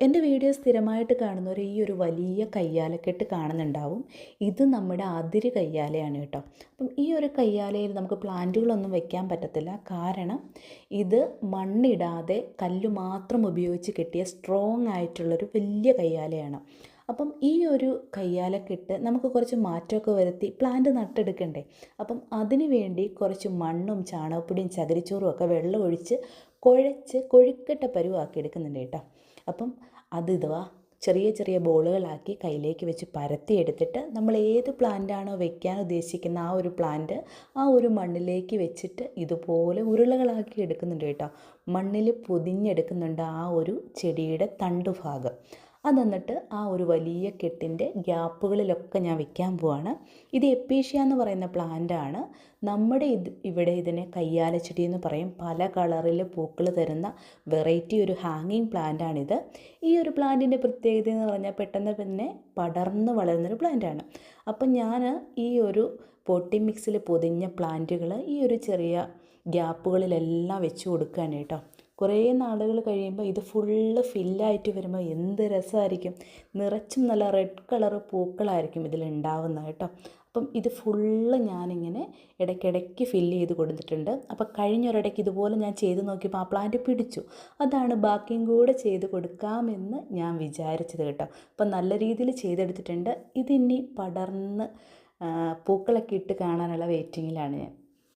എന്റെ വീഡിയോ സ്ഥിരമായിട്ട് കാണുന്നവർ ഈ ഒരു വലിയ കയ്യാലക്കെട്ട് കാണുന്നുണ്ടാവും. ഇത് നമ്മുടെ അതിര് കയ്യാലയാണ് കേട്ടോ. അപ്പം ഈ ഒരു കയ്യാലയിൽ നമുക്ക് പ്ലാന്റുകളൊന്നും വെക്കാൻ പറ്റത്തില്ല. കാരണം ഇത് മണ്ണിടാതെ കല്ല് മാത്രം ഉപയോഗിച്ച് കെട്ടിയ സ്ട്രോങ് ആയിട്ടുള്ളൊരു വലിയ കയ്യാലയാണ്. അപ്പം ഈ ഒരു കയ്യാലക്കിട്ട് നമുക്ക് കുറച്ച് മാറ്റമൊക്കെ വരുത്തി പ്ലാന്റ് നട്ടെടുക്കണ്ടേ? അപ്പം അതിനു വേണ്ടി കുറച്ച് മണ്ണും ചാണകപ്പൊടിയും ചകിരിച്ചോറും ഒക്കെ വെള്ളം ഒഴിച്ച് കുഴച്ച് കൊഴുക്കട്ട പരുവാക്കി എടുക്കുന്നുണ്ട് കേട്ടോ. അപ്പം അത് ഇതുവാ ചെറിയ ചെറിയ ബോളുകളാക്കി കയ്യിലേക്ക് വെച്ച് പരത്തി എടുത്തിട്ട് നമ്മൾ ഏത് പ്ലാന്റാണോ വെക്കാൻ ഉദ്ദേശിക്കുന്ന ആ ഒരു പ്ലാന്റ് ആ ഒരു മണ്ണിലേക്ക് വെച്ചിട്ട് ഇതുപോലെ ഉരുളകളാക്കി എടുക്കുന്നുണ്ട് കേട്ടോ. മണ്ണിൽ പൊതിഞ്ഞെടുക്കുന്നുണ്ട് ആ ഒരു ചെടിയുടെ തണ്ടുഭാഗം. അത് എന്നിട്ട് ആ ഒരു വലിയ കെട്ടിന്റെ ഗ്യാപ്പുകളിലൊക്കെ ഞാൻ വെക്കാൻ പോവാണ്. ഇത് എപ്പീഷ്യ എന്ന് പറയുന്ന പ്ലാന്റാണ് നമ്മുടെ ഇത് ഇവിടെ ഇതിനെ കയ്യാലച്ചെടി എന്ന് പറയും. പല കളറിൽ പൂക്കൾ തരുന്ന വെറൈറ്റി ഒരു ഹാങ്ങിങ് പ്ലാന്റാണിത് ഈ ഒരു പ്ലാന്റിന്റെ പ്രത്യേകത എന്ന് പറഞ്ഞാൽ പെട്ടെന്ന് പിന്നെ പടർന്ന് വളരുന്നൊരു പ്ലാന്റാണ് അപ്പം ഞാൻ ഈ ഒരു പോട്ടി മിക്സിൽ പൊതിഞ്ഞ പ്ലാന്റുകൾ ഈ ഒരു ചെറിയ ഗ്യാപ്പുകളിലെല്ലാം വെച്ച് കൊടുക്കുകയാണ് കേട്ടോ. കുറേ നാളുകൾ കഴിയുമ്പോൾ ഇത് ഫുള്ള് ഫില്ലായിട്ട് വരുമ്പോൾ എന്ത് രസമായിരിക്കും. നിറച്ചും നല്ല റെഡ് കളർ പൂക്കളായിരിക്കും ഇതിലുണ്ടാവുന്നത് കേട്ടോ. അപ്പം ഇത് ഫുള്ള് ഞാനിങ്ങനെ ഇടയ്ക്കിടയ്ക്ക് ഫില്ല് ചെയ്ത് കൊടുത്തിട്ടുണ്ട്. അപ്പോൾ കഴിഞ്ഞൊരിടയ്ക്ക് ഇതുപോലെ ഞാൻ ചെയ്ത് നോക്കിയപ്പോൾ ആ പ്ലാന്റ് പിടിച്ചു. അതാണ് ബാക്കിയും കൂടെ ചെയ്ത് കൊടുക്കാമെന്ന് ഞാൻ വിചാരിച്ചത് കേട്ടോ. അപ്പം നല്ല രീതിയിൽ ചെയ്തെടുത്തിട്ടുണ്ട്. ഇതിനി പടർന്ന് പൂക്കളൊക്കെ ഇട്ട് കാണാനുള്ള വെയിറ്റിങ്ങിലാണ് ഞാൻ.